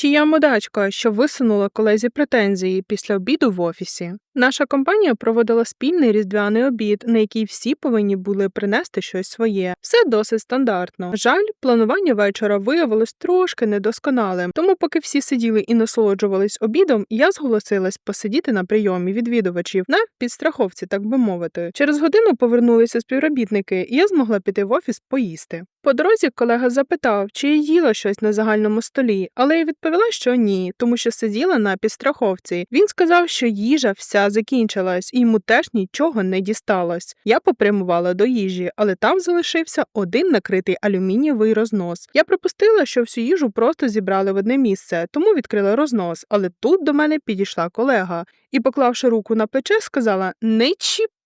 Чи я мудачка, що висунула колезі претензії після обіду в офісі? Наша компанія проводила спільний різдвяний обід, на який всі повинні були принести щось своє. Все досить стандартно. Жаль, планування вечора виявилось трошки недосконалим, тому, поки всі сиділи і насолоджувались обідом, я зголосилась посидіти на прийомі відвідувачів на підстраховці, так би мовити. Через годину повернулися співробітники, і я змогла піти в офіс поїсти. По дорозі колега запитав, чи я їла щось на загальному столі, але я відповіла, що ні, тому що сиділа на підстраховці. Він сказав, що їжа вся закінчилась, і йому теж нічого не дісталось. Я попрямувала до їжі, але там залишився один накритий алюмінієвий рознос. Я припустила, що всю їжу просто зібрали в одне місце, тому відкрила рознос. Але тут до мене підійшла колега і, поклавши руку на плече, сказала: Не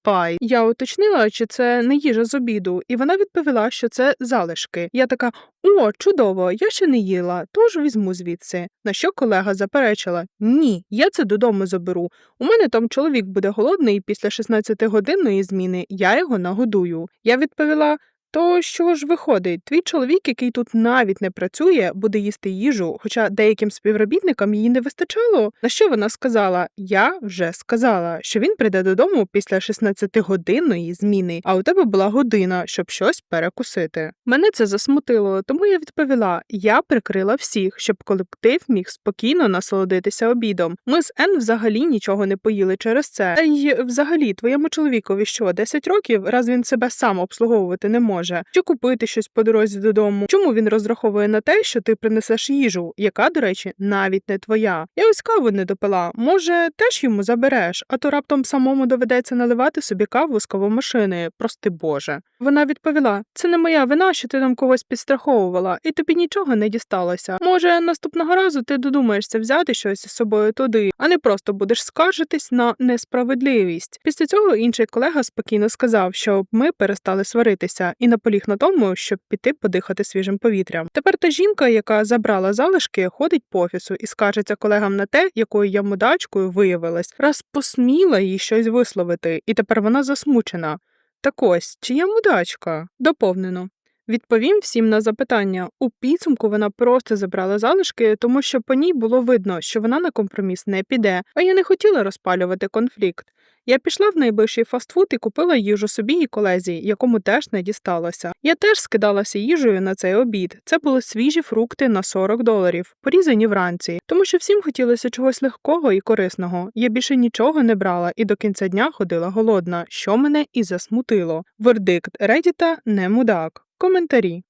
чіпай. Я уточнила, чи це не їжа з обіду, і вона відповіла, що це залишки. Я така: о, чудово, я ще не їла, тож візьму звідси. На що колега заперечила: Ні, я це додому заберу. У мене там чоловік буде голодний після 16-годинної зміни, я його нагодую. Я відповіла. То що ж виходить, твій чоловік, який тут навіть не працює, буде їсти їжу, хоча деяким співробітникам її не вистачало. На що вона сказала? Я вже сказала, що він прийде додому після 16-годинної зміни, а у тебе була година, щоб щось перекусити. Мене це засмутило, тому я відповіла: я прикрила всіх, щоб колектив міг спокійно насолодитися обідом. Ми з Ен взагалі нічого не поїли через це. Та й взагалі твоєму чоловікові що 10 років, раз він себе сам обслуговувати не може може, чи купити щось по дорозі додому. Чому він розраховує на те, що ти принесеш їжу, яка, до речі, навіть не твоя? Я ось каву не допила. Може, теж йому забереш, а то раптом самому доведеться наливати собі каву з кавомашини. Прости Боже. Вона відповіла: це не моя вина, що ти там когось підстраховувала, і тобі нічого не дісталося. Може, наступного разу ти додумаєшся взяти щось із собою туди, а не просто будеш скаржитись на несправедливість. Після цього інший колега спокійно сказав, щоб ми перестали сваритися і наполіг на тому, щоб піти подихати свіжим повітрям. Тепер та жінка, яка забрала залишки, ходить по офісу і скаржиться колегам на те, якою я мудачкою виявилась, раз посміла їй щось висловити, і тепер вона засмучена. Так ось, чи я мудачка? Доповнено. Відповім всім на запитання. У підсумку вона просто забрала залишки, тому що по ній було видно, що вона на компроміс не піде, а я не хотіла розпалювати конфлікт. Я пішла в найближчий фастфуд і купила їжу собі і колезі, якому теж не дісталося. Я теж скидалася їжею на цей обід. Це були свіжі фрукти на 40 доларів, порізані вранці, тому що всім хотілося чогось легкого і корисного. Я більше нічого не брала і до кінця дня ходила голодна, що мене і засмутило. Вердикт Редіта не мудак. Коментарі.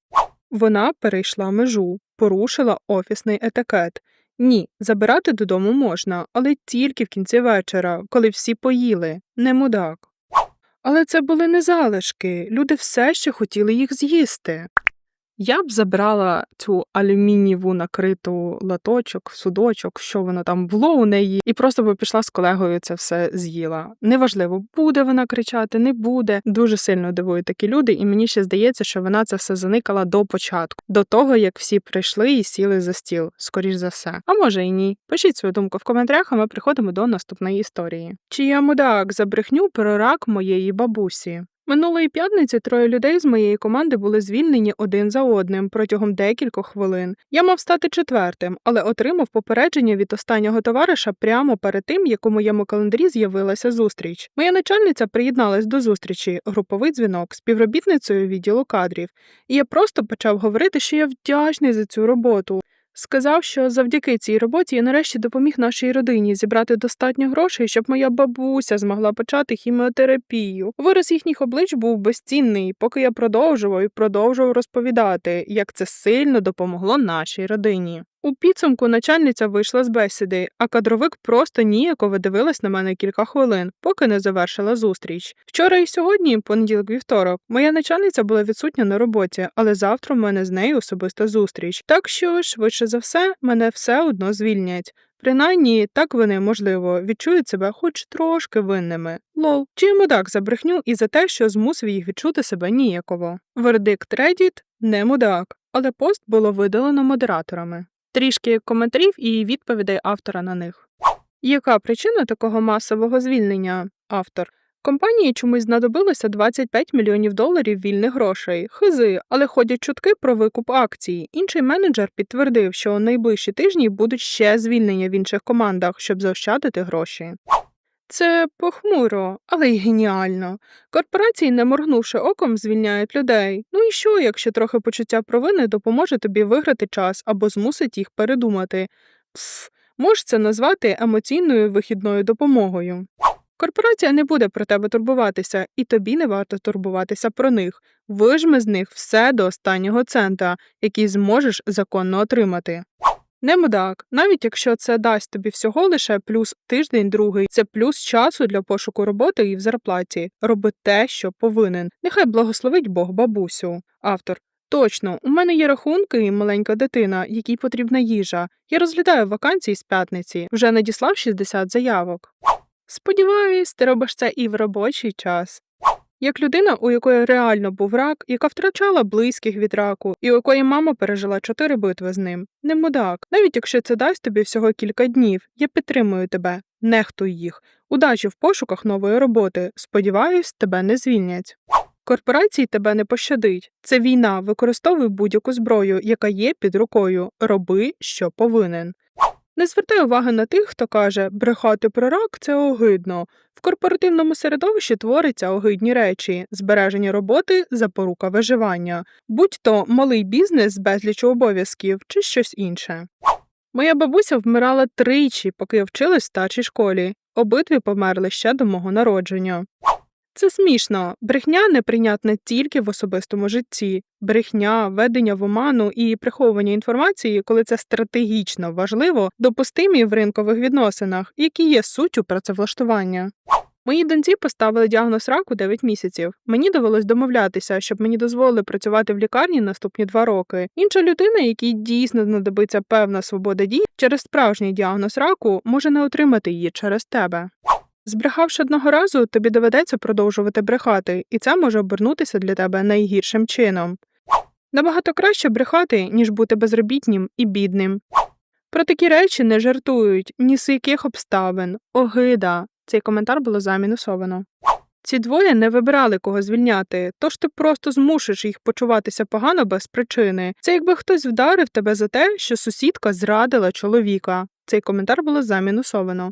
Вона перейшла межу, порушила офісний етикет. Ні, забирати додому можна, але тільки в кінці вечора, коли всі поїли, не мудак. Але це були не залишки, люди все ще хотіли їх з'їсти. Я б забрала цю алюмінієву накриту латочок, судочок, що воно там було у неї, і просто би пішла з колегою це все з'їла. Неважливо, буде вона кричати, не буде. Дуже сильно дивують такі люди, і мені ще здається, що вона це все заникала до початку, до того як всі прийшли і сіли за стіл, скоріш за все. А може і ні. Пишіть свою думку в коментарях, а ми приходимо до наступної історії. Чи я мудак за брехню про рак моєї бабусі? Минулої п'ятниці троє людей з моєї команди були звільнені один за одним протягом декількох хвилин. Я мав стати четвертим, але отримав попередження від останнього товариша прямо перед тим, як у моєму календарі з'явилася зустріч. Моя начальниця приєдналась до зустрічі, груповий дзвінок, співробітницею відділу кадрів, і я просто почав говорити, що я вдячний за цю роботу. Сказав, що завдяки цій роботі я нарешті допоміг нашій родині зібрати достатньо грошей, щоб моя бабуся змогла почати хіміотерапію. Вираз їхніх облич був безцінний, поки я продовжував і продовжував розповідати, як це сильно допомогло нашій родині. У підсумку начальниця вийшла з бесіди, а кадровик просто ніяково дивилась на мене кілька хвилин, поки не завершила зустріч. Вчора і сьогодні, понеділок вівторок, моя начальниця була відсутня на роботі, але завтра в мене з нею особиста зустріч. Так що, швидше за все, мене все одно звільнять. Принаймні, так вони, можливо, відчують себе хоч трошки винними. Лол, чи йому так за брехню і за те, що змусив їх відчути себе ніяково. Вердикт Reddit – не мудак, але пост було видалено модераторами. Трішки коментарів і відповідей автора на них. Яка причина такого масового звільнення? Автор. Компанії чомусь знадобилося 25 мільйонів доларів вільних грошей. Хизи, але ходять чутки про викуп акцій. Інший менеджер підтвердив, що у найближчі тижні будуть ще звільнення в інших командах, щоб заощадити гроші. Це похмуро, але й геніально. Корпорації, не моргнувши оком, звільняють людей. Ну і що, якщо трохи почуття провини допоможе тобі виграти час або змусить їх передумати? Пф, можеш це назвати емоційною вихідною допомогою. Корпорація не буде про тебе турбуватися, і тобі не варто турбуватися про них. Вижми з них все до останнього цента, який зможеш законно отримати. Не мудак, навіть якщо це дасть тобі всього лише плюс тиждень другий, це плюс часу для пошуку роботи і в зарплаті. Роби те, що повинен. Нехай благословить Бог бабусю. Автор. Точно, у мене є рахунки і маленька дитина, якій потрібна їжа. Я розглядаю вакансії з п'ятниці, вже надіслав 60 заявок. Сподіваюсь, ти робиш це і в робочий час. Як людина, у якої реально був рак, яка втрачала близьких від раку, і у якої мама пережила чотири битви з ним. Не мудак, навіть якщо це дасть тобі всього кілька днів, я підтримую тебе, нехтуй їх. Удачі в пошуках нової роботи. Сподіваюсь, тебе не звільнять. Корпорації тебе не пощадить. Це війна, використовуй будь-яку зброю, яка є під рукою. Роби, що повинен. Не звертай уваги на тих, хто каже, брехати про рак це огидно. В корпоративному середовищі творяться огидні речі, збереження роботи, запорука виживання, будь то малий бізнес з безлічу обов'язків чи щось інше. Моя бабуся вмирала тричі, поки я вчилась в старшій школі. Обидві померли ще до мого народження. Це смішно. Брехня неприйнятна тільки в особистому житті. Брехня, ведення в оману і приховування інформації, коли це стратегічно важливо, допустимі в ринкових відносинах, які є суттю працевлаштування. Моїй доньці поставили діагноз раку 9 місяців. Мені довелось домовлятися, щоб мені дозволили працювати в лікарні наступні два роки. Інша людина, якій дійсно знадобиться певна свобода дій через справжній діагноз раку, може не отримати її через тебе. Збрехавши одного разу, тобі доведеться продовжувати брехати, і це може обернутися для тебе найгіршим чином. Набагато краще брехати, ніж бути безробітнім і бідним. Про такі речі не жартують ні з яких обставин. Огида. Цей коментар було замінусовано. Ці двоє не вибирали кого звільняти, тож ти просто змушиш їх почуватися погано без причини. Це якби хтось вдарив тебе за те, що сусідка зрадила чоловіка. Цей коментар було замінусовано.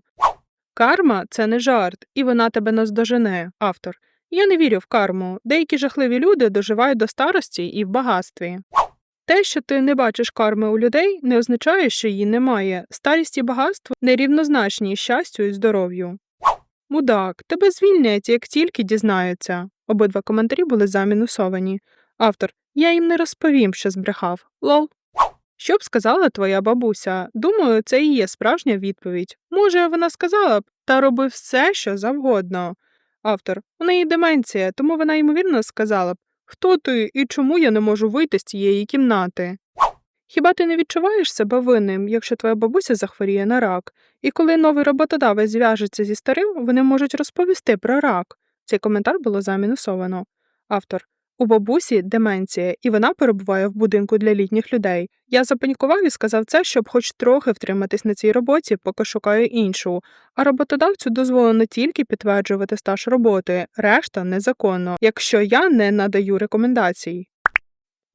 Карма це не жарт, і вона тебе наздожене. Автор. Я не вірю в карму. Деякі жахливі люди доживають до старості і в багатстві. Те, що ти не бачиш карми у людей, не означає, що її немає. Старість і багатство нерівнозначні щастю і здоров'ю. Мудак, тебе звільнять, як тільки дізнаються. Обидва коментарі були замінусовані. Автор. Я їм не розповім, що збрехав. Лол. Що б сказала твоя бабуся? Думаю, це і є справжня відповідь. Може, вона сказала б, та роби все, що завгодно. Автор. У неї деменція, тому вона ймовірно сказала б Хто ти і чому я не можу вийти з цієї кімнати? Хіба ти не відчуваєш себе винним, якщо твоя бабуся захворіє на рак, і коли новий роботодавець зв'яжеться зі старим, вони можуть розповісти про рак. Цей коментар було замінусовано. Автор. У бабусі деменція, і вона перебуває в будинку для літніх людей. Я запанікував і сказав це, щоб хоч трохи втриматись на цій роботі, поки шукаю іншу. А роботодавцю дозволено тільки підтверджувати стаж роботи, решта незаконно, якщо я не надаю рекомендацій.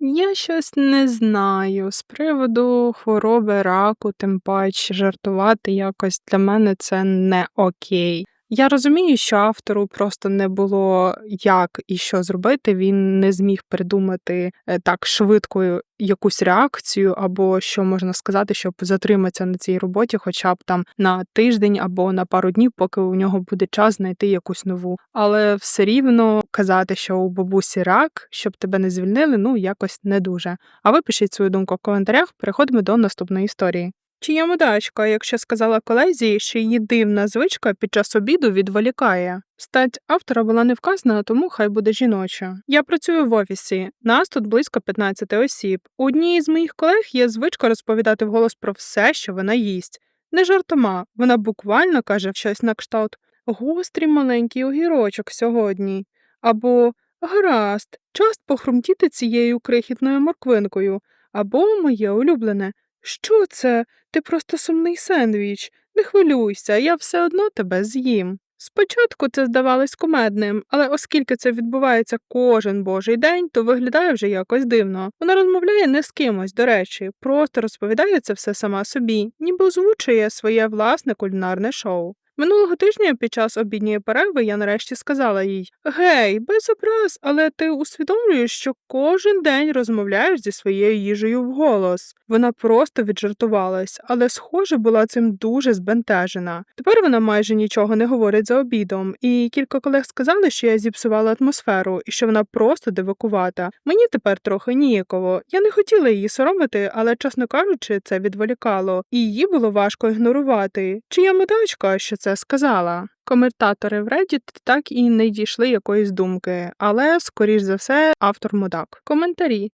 Я щось не знаю з приводу хвороби раку, тим паче жартувати якось для мене це не окей. Я розумію, що автору просто не було як і що зробити. Він не зміг придумати е, так швидко якусь реакцію, або що можна сказати, щоб затриматися на цій роботі, хоча б там на тиждень або на пару днів, поки у нього буде час знайти якусь нову. Але все рівно казати, що у бабусі рак, щоб тебе не звільнили, ну якось не дуже. А ви пишіть свою думку в коментарях. Переходимо до наступної історії. Чи є мудачка, якщо сказала колезі, що її дивна звичка під час обіду відволікає? Стать автора була не вказана, тому хай буде жіноча. Я працюю в офісі. Нас тут близько 15 осіб. У одній з моїх колег є звичка розповідати вголос про все, що вона їсть. Не жартома, вона буквально каже щось на кшталт гострий маленький огірочок сьогодні. Або гаразд, час похрумтіти цією крихітною морквинкою, або моє улюблене. Що це? Ти просто сумний сендвіч. Не хвилюйся, я все одно тебе з'їм. Спочатку це здавалось кумедним, але оскільки це відбувається кожен божий день, то виглядає вже якось дивно. Вона розмовляє не з кимось, до речі, просто розповідає це все сама собі, ніби озвучує своє власне кулінарне шоу. Минулого тижня під час обідньої перерви я нарешті сказала їй: Гей, без образ, але ти усвідомлюєш, що кожен день розмовляєш зі своєю їжею вголос. Вона просто віджартувалась, але, схоже, була цим дуже збентежена. Тепер вона майже нічого не говорить за обідом, і кілька колег сказали, що я зіпсувала атмосферу і що вона просто дивакувата. Мені тепер трохи ніяково. Я не хотіла її соромити, але, чесно кажучи, це відволікало, і її було важко ігнорувати. Чи я медачка, що це сказала? Коментатори в Reddit так і не дійшли якоїсь думки, але, скоріш за все, автор мудак. Коментарі.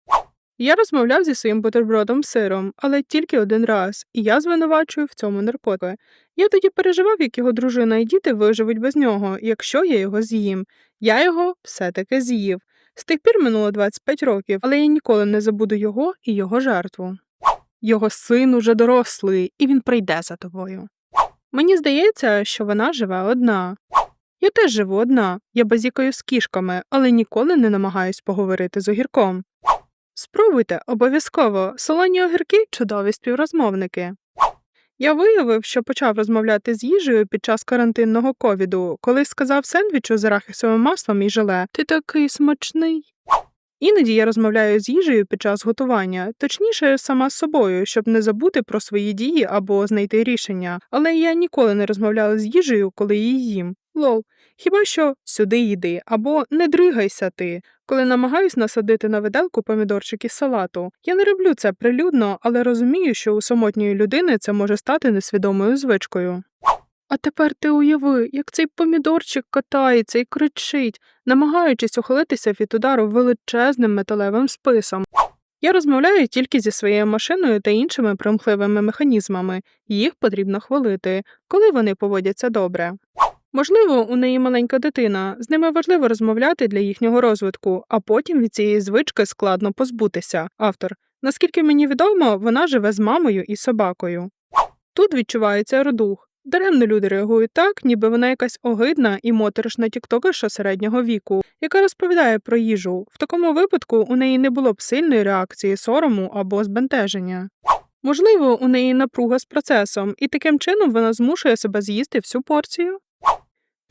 Я розмовляв зі своїм бутербродом сиром, але тільки один раз, і я звинувачую в цьому наркотики. Я тоді переживав, як його дружина і діти виживуть без нього, якщо я його з'їм. Я його все-таки з'їв. З тих пір минуло 25 років, але я ніколи не забуду його і його жертву. Його син уже дорослий, і він прийде за тобою. Мені здається, що вона живе одна. Я теж живу одна, я базікаю з кішками, але ніколи не намагаюсь поговорити з огірком. Спробуйте обов'язково солоні огірки чудові співрозмовники. Я виявив, що почав розмовляти з їжею під час карантинного ковіду, коли сказав сендвічу з арахісовим маслом і желе Ти такий смачний. Іноді я розмовляю з їжею під час готування, точніше, сама з собою, щоб не забути про свої дії або знайти рішення, але я ніколи не розмовляла з їжею, коли її їм. Лол, хіба що сюди йди або не дригайся ти, коли намагаюсь насадити на виделку помідорчик із салату. Я не роблю це прилюдно, але розумію, що у самотньої людини це може стати несвідомою звичкою. А тепер ти уяви, як цей помідорчик катається і кричить, намагаючись ухилитися від удару величезним металевим списом. Я розмовляю тільки зі своєю машиною та іншими примхливими механізмами, їх потрібно хвалити, коли вони поводяться добре. Можливо, у неї маленька дитина, з ними важливо розмовляти для їхнього розвитку, а потім від цієї звички складно позбутися. Автор. Наскільки мені відомо, вона живе з мамою і собакою. Тут відчувається родух. Даремно люди реагують так, ніби вона якась огидна і моторошна тіктокерша середнього віку, яка розповідає про їжу. В такому випадку у неї не було б сильної реакції сорому або збентеження. Можливо, у неї напруга з процесом, і таким чином вона змушує себе з'їсти всю порцію.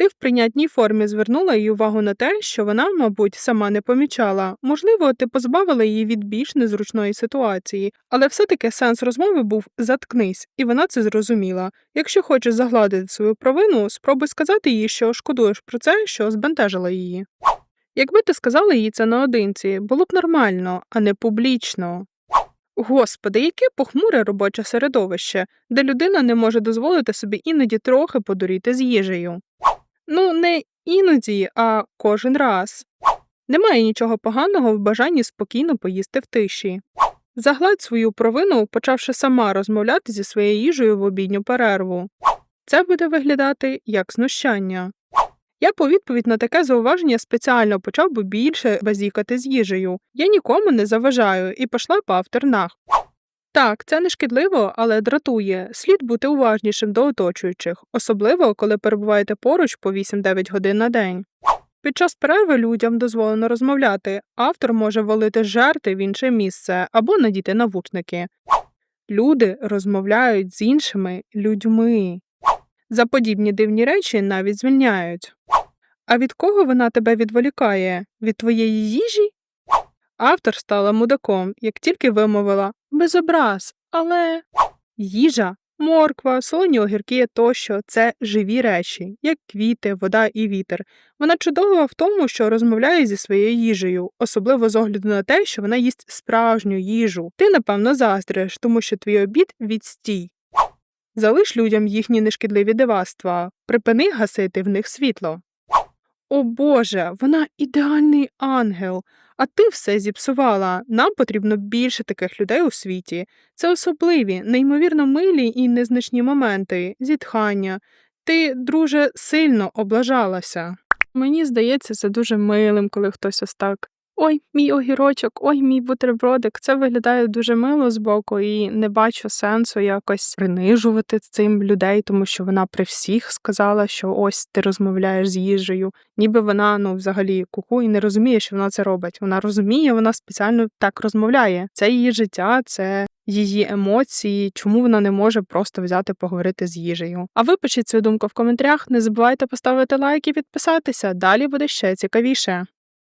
Ти в прийнятній формі звернула її увагу на те, що вона, мабуть, сама не помічала. Можливо, ти позбавила її від більш незручної ситуації, але все-таки сенс розмови був заткнись, і вона це зрозуміла. Якщо хочеш загладити свою провину, спробуй сказати їй, що шкодуєш про це, що збентежила її. Якби ти сказала їй це наодинці, було б нормально, а не публічно. Господи, яке похмуре робоче середовище, де людина не може дозволити собі іноді трохи подуріти з їжею. Ну, не іноді, а кожен раз. Немає нічого поганого в бажанні спокійно поїсти в тиші. Загладь свою провину, почавши сама розмовляти зі своєю їжею в обідню перерву. Це буде виглядати як знущання. Я по відповідь на таке зауваження спеціально почав би більше базікати з їжею. Я нікому не заважаю і пішла по авторнах. Так, це не шкідливо, але дратує. Слід бути уважнішим до оточуючих, особливо коли перебуваєте поруч по 8-9 годин на день. Під час перерви людям дозволено розмовляти, автор може валити жарти в інше місце або надіти навушники. Люди розмовляють з іншими людьми. За подібні дивні речі навіть звільняють. А від кого вона тебе відволікає? Від твоєї їжі? Автор стала мудаком, як тільки вимовила без образ, але їжа, морква, солоні огірки тощо це живі речі, як квіти, вода і вітер. Вона чудова в тому, що розмовляє зі своєю їжею, особливо з огляду на те, що вона їсть справжню їжу. Ти, напевно, заздриш, тому що твій обід відстій. Залиш людям їхні нешкідливі дивацтва, припини гасити в них світло. О Боже, вона ідеальний ангел, а ти все зіпсувала. Нам потрібно більше таких людей у світі. Це особливі, неймовірно милі і незначні моменти, зітхання. Ти, друже, сильно облажалася. Мені здається, це дуже милим, коли хтось ось так Ой, мій огірочок, ой, мій бутербродик. Це виглядає дуже мило збоку, і не бачу сенсу якось принижувати цим людей, тому що вона при всіх сказала, що ось ти розмовляєш з їжею. Ніби вона ну взагалі куку і не розуміє, що вона це робить. Вона розуміє, вона спеціально так розмовляє. Це її життя, це її емоції, чому вона не може просто взяти поговорити з їжею. А ви пишіть свою думку в коментарях. Не забувайте поставити лайк і підписатися. Далі буде ще цікавіше.